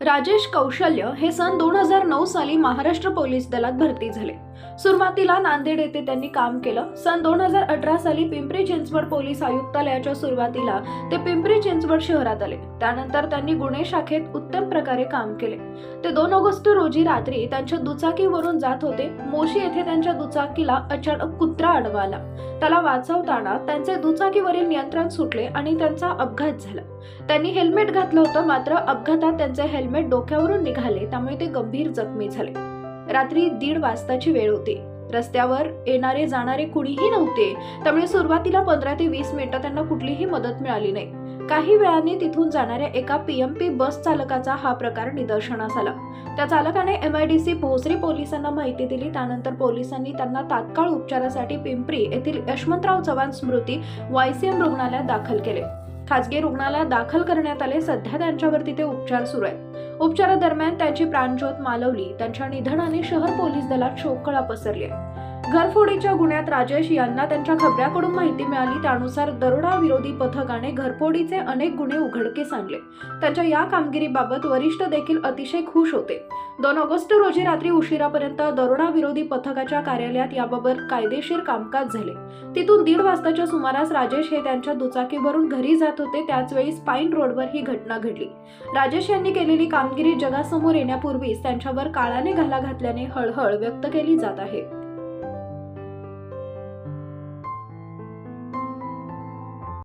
राजेश कौशल्य हे सन दोन हजार नऊ साली महाराष्ट्र पोलीस दलात भरती झाले. सुरुवातीला नांदेड येथे त्यांनी काम केलं. सन दोन हजार अठरा साली पिंपरी चिंचवड पोलीस आयुक्तालयाच्या सुरुवातीला ते पिंपरी चिंचवड शहरात आले. त्यानंतर त्यांनी गुन्हे शाखेत उत्तम प्रकारे काम केले. ते दोन ऑगस्ट रोजी रात्री त्यांच्या दुचाकीवरून जात होते. मोशी येथे त्यांच्या दुचाकीला अचानक कुत्रा अडवा आला त्याला वाचवताना त्यांचे दुचाकीवरील नियंत्रण सुटले आणि त्यांचा अपघात झाला. त्यांनी हेल्मेट घातलं होतं मात्र अपघातात त्यांचे हेल्मेट डोक्यावरून निघाले त्यामुळे ते गंभीर जखमी झाले. रात्री दीड वाजताची वेळ होती. रस्त्यावर येणारे जाणारे कुणीही नव्हते. त्यामुळे सुरुवातीला पंधरा ते वीस मिनिटं त्यांना कुठलीही मदत मिळाली नाही. काही वेळाने तिथून जाणाऱ्या एका पीएमपी बस चालकाचा हा प्रकार निदर्शनास आला. त्या चालकाने M I D C Bhosari पोलिसांना माहिती दिली. त्यानंतर पोलिसांनी त्यांना तात्काळ उपचारासाठी पिंपरी येथील यशवंतराव चव्हाण स्मृती वायसीएम रुग्णालयात दाखल केले. खाजगी रुग्णालयात दाखल करण्यात आले. सध्या त्यांच्यावर तिथे उपचार सुरू आहेत. उपचारादरम्यान त्यांची प्राणज्योत मालवली त्यांच्या निधनाने शहर पोलीस दलात शोककळा पसरली आहे. घरफोडीच्या गुन्ह्यात राजेश यांना त्यांच्या खबऱ्याकडून माहिती मिळाली. त्यानुसार दरोडा विरोधी पथकाने घरफोडीचे अनेक गुन्हे उघडकीस आणले. त्यांच्या या कामगिरीबाबत वरिष्ठ देखील अतिशय खुश होते. दोन ऑगस्ट रोजी रात्री उशिरापर्यंत दरोडा विरोधी पथकाच्या कार्यालयात याबाबत कायदेशीर कामकाज झाले. तिथून दीड वाजताच्या सुमारास राजेश हे त्यांच्या दुचाकीवरून घरी जात होते. त्याच वेळी स्पाईन रोडवर ही घटना घडली. राजेश यांनी केलेली कामगिरी जगासमोर येण्यापूर्वीच त्यांच्यावर काळाने घाला घातल्याने हळहळ व्यक्त केली जात आहे.